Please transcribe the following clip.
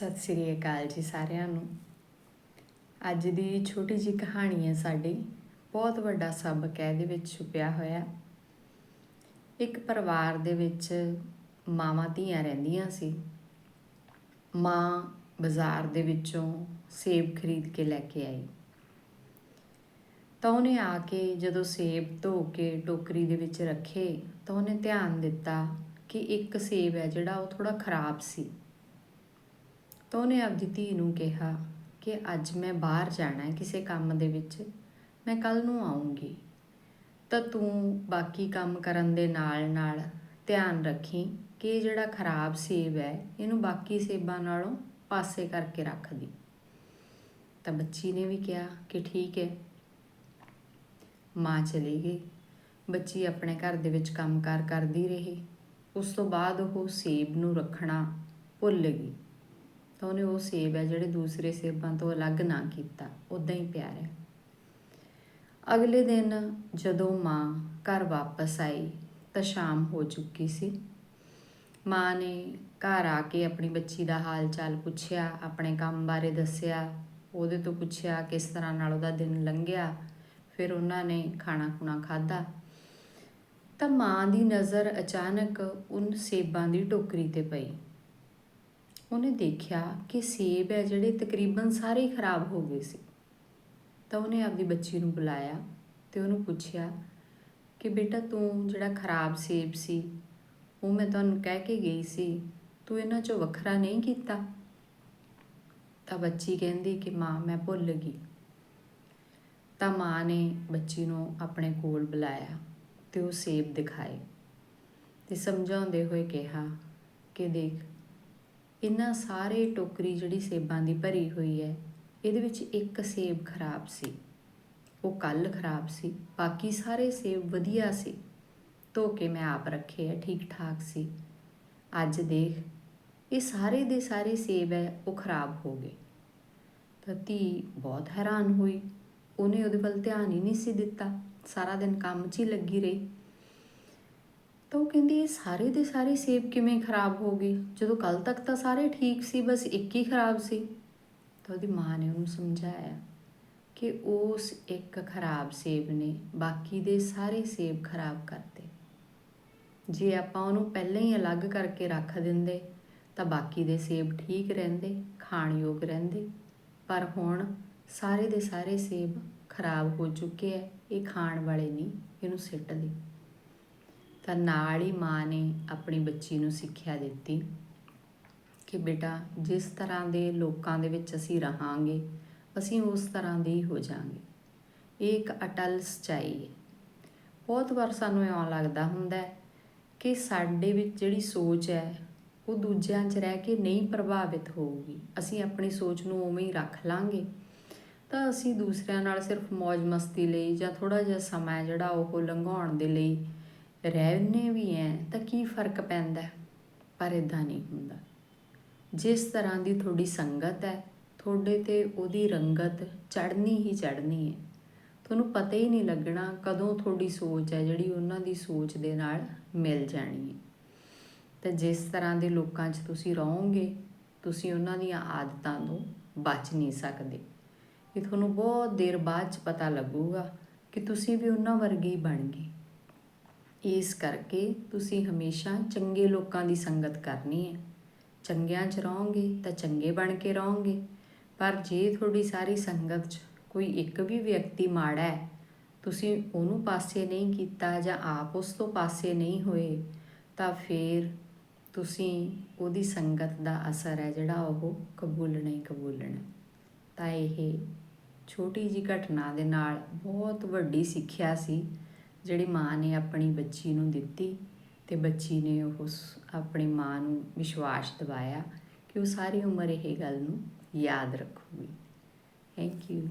ਸਤਿ ਸ੍ਰੀ ਅਕਾਲ ਜੀ ਸਾਰਿਆਂ ਨੂੰ। ਅੱਜ ਦੀ ਛੋਟੀ ਜੀ ਕਹਾਣੀ ਹੈ ਸਾਡੀ, ਬਹੁਤ ਵੱਡਾ ਸਬਕ ਹੈ, ਇਹਦੇ ਵਿੱਚ ਛੁਪਿਆ ਹੋਇਆ। ਇੱਕ ਪਰਿਵਾਰ ਦੇ ਵਿੱਚ ਮਾਵਾਂ ਧੀਆਂ ਰਹਿੰਦੀਆਂ ਸੀ। ਮਾਂ ਬਾਜ਼ਾਰ ਦੇ ਵਿੱਚੋਂ ਸੇਬ ਖਰੀਦ ਕੇ ਲੈ ਕੇ ਆਈ। ਤਾਂ ਉਹਨੇ ਆ ਕੇ ਜਦੋਂ ਸੇਬ ਧੋ ਕੇ ਟੋਕਰੀ ਦੇ ਵਿੱਚ ਰੱਖੇ, ਤਾਂ ਉਹਨੇ ਧਿਆਨ ਦਿੱਤਾ ਕਿ ਇੱਕ ਸੇਬ ਹੈ ਜਿਹੜਾ ਉਹ ਥੋੜਾ ਖਰਾਬ ਸੀ। ਤਾਂ ਉਹਨੇ ਆਪਦੀ ਧੀ ਨੂੰ ਕਿਹਾ ਕਿ ਅੱਜ ਮੈਂ ਬਾਹਰ ਜਾਣਾ ਹੈ ਕਿਸੇ ਕੰਮ ਦੇ ਵਿੱਚ, ਮੈਂ ਕੱਲ ਨੂੰ ਆਉਂਗੀ ਤਾਂ ਤੂੰ ਬਾਕੀ ਕੰਮ ਕਰਨ ਦੇ ਨਾਲ ਨਾਲ ਧਿਆਨ ਰੱਖੀ ਕਿ ਇਹ ਜਿਹੜਾ ਖਰਾਬ ਸੇਬ ਹੈ, ਇਹਨੂੰ ਬਾਕੀ ਸੇਬਾਂ ਨਾਲੋਂ ਪਾਸੇ ਕਰਕੇ ਰੱਖ ਦੀ। ਤਾਂ ਬੱਚੀ ਨੇ ਵੀ ਕਿਹਾ ਕਿ ਠੀਕ ਹੈ। ਮਾਂ ਚਲੀ ਗਈ। ਬੱਚੀ ਆਪਣੇ ਘਰ ਦੇ ਵਿੱਚ ਕੰਮਕਾਰ ਕਰਦੀ ਰਹੀ। ਉਸ ਤੋਂ ਬਾਅਦ ਉਹ ਸੇਬ ਨੂੰ ਰੱਖਣਾ ਭੁੱਲ ਗਈ। ਤਾਂ ਉਹਨੇ ਉਹ ਸੇਬ ਹੈ ਜਿਹੜੇ ਦੂਸਰੇ ਸੇਬਾਂ ਤੋਂ ਅਲੱਗ ਨਾ ਕੀਤਾ ਉਦਾਂ ਹੀ ਪਿਆ ਰਿਹਾ ਅਗਲੇ ਦਿਨ ਜਦੋਂ ਮਾਂ ਘਰ ਵਾਪਸ ਆਈ ਤਾਂ ਸ਼ਾਮ ਹੋ ਚੁੱਕੀ ਸੀ। ਮਾਂ ਨੇ ਘਰ ਆ ਕੇ ਆਪਣੀ ਬੱਚੀ ਦਾ ਹਾਲ ਚਾਲ ਪੁੱਛਿਆ, ਆਪਣੇ ਕੰਮ ਬਾਰੇ ਦੱਸਿਆ, ਉਹਦੇ ਤੋਂ ਪੁੱਛਿਆ ਕਿਸ ਤਰ੍ਹਾਂ ਨਾਲ ਉਹਦਾ ਦਿਨ ਲੰਘਿਆ, ਫਿਰ ਉਹਨਾਂ ਨੇ ਖਾਣਾ ਖੁਣਾ ਖਾਦਾ ਤਾਂ ਮਾਂ ਦੀ ਨਜ਼ਰ ਅਚਾਨਕ ਉਨ ਸੇਬਾਂ ਦੀ ਟੋਕਰੀ ਤੇ ਪਈ। ਉਹਨੇ ਦੇਖਿਆ ਕਿ ਸੇਬ ਹੈ ਜਿਹੜੇ ਤਕਰੀਬਨ ਸਾਰੇ ਹੀ ਖਰਾਬ ਹੋ ਗਏ ਸੀ। ਤਾਂ ਉਹਨੇ ਆਪਦੀ ਬੱਚੀ ਨੂੰ ਬੁਲਾਇਆ ਤੇ ਉਹਨੂੰ ਪੁੱਛਿਆ ਕਿ ਬੇਟਾ ਤੂੰ ਜਿਹੜਾ ਖਰਾਬ ਸੇਬ ਸੀ, ਉਹ ਮੈਂ ਤੁਹਾਨੂੰ ਕਹਿ ਕੇ ਗਈ ਸੀ, ਤੂੰ ਇਹਨਾਂ ਚੋਂ ਵੱਖਰਾ ਨਹੀਂ ਕੀਤਾ। ਤਾਂ ਬੱਚੀ ਕਹਿੰਦੀ ਕਿ ਮਾਂ, ਮੈਂ ਭੁੱਲ ਗਈ। ਤਾਂ ਮਾਂ ਨੇ ਬੱਚੀ ਨੂੰ ਆਪਣੇ ਕੋਲ ਬੁਲਾਇਆ ਤੇ ਉਹ ਸੇਬ ਦਿਖਾਏ ਤੇ ਸਮਝਾਉਂਦੇ ਹੋਏ ਕਿਹਾ ਕਿ ਦੇਖ ਇਹਨਾਂ ਸਾਰੇ ਟੋਕਰੀ ਜਿਹੜੀ ਸੇਬਾਂ ਦੀ ਭਰੀ ਹੋਈ ਹੈ, ਇਹਦੇ ਵਿੱਚ ਇੱਕ ਸੇਬ ਖਰਾਬ ਸੀ। ਉਹ ਕੱਲ ਖਰਾਬ ਸੀ। ਬਾਕੀ ਸਾਰੇ ਸੇਬ ਵਧੀਆ ਸੀ। ਧੋ ਕੇ ਮੈਂ ਆਪ ਰੱਖੇ ਆ ਠੀਕ ਠਾਕ ਸੀ। ਅੱਜ ਦੇਖ, ਇਹ ਸਾਰੇ ਦੇ ਸਾਰੇ ਸੇਬ ਹੈ, ਉਹ ਖਰਾਬ ਹੋ ਗਏ। ਤਾਂ ਧੀ ਬਹੁਤ ਹੈਰਾਨ ਹੋਈ। ਉਹਨੇ ਉਹਦੇ ਵੱਲ ਧਿਆਨ ਹੀ ਨਹੀਂ ਸੀ ਦਿੱਤਾ। ਸਾਰਾ ਦਿਨ ਕੰਮ 'ਚ ਹੀ ਲੱਗੀ ਰਹੀ। ਤਾਂ ਉਹ ਕਹਿੰਦੀ ਇਹ ਸਾਰੇ ਦੇ ਸਾਰੇ ਸੇਬ ਕਿਵੇਂ ਖਰਾਬ ਹੋ ਗਏ ਜਦੋਂ ਕੱਲ ਤੱਕ ਤਾਂ ਸਾਰੇ ਠੀਕ ਸੀ, ਬਸ ਇੱਕ ਹੀ ਖਰਾਬ ਸੀ। ਤਾਂ ਉਹਦੀ ਮਾਂ ਨੇ ਉਹਨੂੰ ਸਮਝਾਇਆ ਕਿ ਉਸ ਇੱਕ ਖਰਾਬ ਸੇਬ ਨੇ, ਬਾਕੀ ਦੇ ਸਾਰੇ ਸੇਬ ਖਰਾਬ ਕਰਤੇ। ਜੇ ਆਪਾਂ ਉਹਨੂੰ ਪਹਿਲਾਂ ਹੀ ਅਲੱਗ ਕਰਕੇ ਰੱਖ ਦਿੰਦੇ, ਤਾਂ ਬਾਕੀ ਦੇ ਸੇਬ ਠੀਕ ਰਹਿੰਦੇ ਖਾਣ ਯੋਗ ਰਹਿੰਦੇ। ਪਰ ਹੁਣ ਸਾਰੇ ਦੇ ਸਾਰੇ ਸੇਬ ਖਰਾਬ ਹੋ ਚੁੱਕੇ ਐ, ਇਹ ਖਾਣ ਵਾਲੇ ਨਹੀਂ, ਇਹਨੂੰ ਸਿੱਟ ਦੇ। ਤਾਂ ਨਾਲ ਹੀ ਮਾਂ ਨੇ ਆਪਣੀ ਬੱਚੀ ਨੂੰ ਸਿੱਖਿਆ ਦਿੱਤੀ ਕਿ ਬੇਟਾ, ਜਿਸ ਤਰ੍ਹਾਂ ਦੇ ਲੋਕਾਂ ਦੇ ਵਿੱਚ ਅਸੀਂ ਰਹਾਂਗੇ, ਅਸੀਂ ਉਸ ਤਰ੍ਹਾਂ ਦੇ ਹੀ ਹੋ ਜਾਾਂਗੇ ਇਹ ਇੱਕ ਅਟਲ ਸਚਾਈ ਹੈ। ਬਹੁਤ ਵਾਰ ਸਾਨੂੰ ਇਉਂ ਲੱਗਦਾ ਹੁੰਦਾ ਕਿ ਸਾਡੇ ਵਿੱਚ ਜਿਹੜੀ ਸੋਚ ਹੈ, ਉਹ ਦੂਜਿਆਂ 'ਚ ਰਹਿ ਕੇ ਨਹੀਂ ਪ੍ਰਭਾਵਿਤ ਹੋਊਗੀ। ਅਸੀਂ ਆਪਣੀ ਸੋਚ ਨੂੰ ਉਵੇਂ ਹੀ ਰੱਖ ਲਾਂਗੇ। ਤਾਂ ਅਸੀਂ ਦੂਸਰਿਆਂ ਨਾਲ ਸਿਰਫ ਮौज ਮਸਤੀ ਲਈ ਜਾਂ ਥੋੜਾ ਜਿਹਾ ਸਮਾਂ ਜਿਹੜਾ ਉਹ ਲੰਘਾਉਣ ਦੇ ਲਈ ਰਹਿਣੇ ਵੀ ਐ, ਤਾਂ ਕੀ ਫ਼ਰਕ ਪੈਂਦਾ? ਪਰ ਇਦਾਂ ਨਹੀਂ ਹੁੰਦਾ। ਜਿਸ ਤਰ੍ਹਾਂ ਦੀ ਤੁਹਾਡੀ ਸੰਗਤ ਹੈ, ਤੁਹਾਡੇ ਤੇ ਉਹਦੀ ਰੰਗਤ ਚੜਨੀ ਹੀ ਚੜਨੀ ਹੈ ਤੁਹਾਨੂੰ ਪਤਾ ਹੀ ਨਹੀਂ ਲੱਗਣਾ ਕਦੋਂ ਤੁਹਾਡੀ ਸੋਚ ਹੈ ਜਿਹੜੀ ਉਹਨਾਂ ਦੀ ਸੋਚ ਦੇ ਨਾਲ ਮਿਲ ਜਾਣੀ ਹੈ ਤਾਂ ਜਿਸ ਤਰ੍ਹਾਂ ਦੇ ਲੋਕਾਂ 'ਚ ਤੁਸੀਂ ਰਹੋਗੇ, ਤੁਸੀਂ ਉਹਨਾਂ ਦੀਆਂ ਆਦਤਾਂ ਤੋਂ ਬਚ ਨਹੀਂ ਸਕਦੇ। ਇਹ ਤੁਹਾਨੂੰ ਬਹੁਤ ਦੇਰ ਬਾਅਦ 'ਚ ਪਤਾ ਲੱਗੂਗਾ ਕਿ ਤੁਸੀਂ ਵੀ ਉਹਨਾਂ ਵਰਗੇ ਹੀ ਬਣ ਗਏ। ਇਸ ਕਰਕੇ ਤੁਸੀਂ ਹਮੇਸ਼ਾ ਚੰਗੇ ਲੋਕਾਂ ਦੀ ਸੰਗਤ ਕਰਨੀ ਹੈ। ਚੰਗਿਆਂ 'ਚ ਰਹੋਗੇ ਤਾਂ ਚੰਗੇ ਬਣ ਕੇ ਰਹੋਗੇ। ਪਰ ਜੇ ਤੁਹਾਡੀ ਸਾਰੀ ਸੰਗਤ 'ਚ ਕੋਈ ਇੱਕ ਵੀ ਵਿਅਕਤੀ ਮਾੜਾ ਹੈ, ਤੁਸੀਂ ਉਹਨੂੰ ਪਾਸੇ ਨਹੀਂ ਕੀਤਾ ਜਾਂ ਆਪ ਉਸ ਤੋਂ ਪਾਸੇ ਨਹੀਂ ਹੋਏ, ਤਾਂ ਫਿਰ ਤੁਸੀਂ ਉਹਦੀ ਸੰਗਤ ਦਾ ਅਸਰ ਹੈ ਜਿਹੜਾ ਉਹ ਕਬੂਲਣਾ ਹੀ ਕਬੂਲਣਾ। ਤਾਂ ਇਹ ਛੋਟੀ ਜੀ ਘਟਨਾ ਦੇ ਨਾਲ ਬਹੁਤ ਵੱਡੀ ਸਿੱਖਿਆ ਸੀ। ਜਿਹੜੀ ਮਾਂ ਨੇ ਆਪਣੀ ਬੱਚੀ ਨੂੰ ਦਿੱਤੀ ਤੇ ਬੱਚੀ ਨੇ ਉਸ ਆਪਣੀ ਮਾਂ ਨੂੰ ਵਿਸ਼ਵਾਸ ਦਿਵਾਇਆ ਕਿ ਉਹ ਸਾਰੀ ਉਮਰ ਇਹ ਗੱਲ ਨੂੰ ਯਾਦ ਰੱਖੂਗੀ। Thank you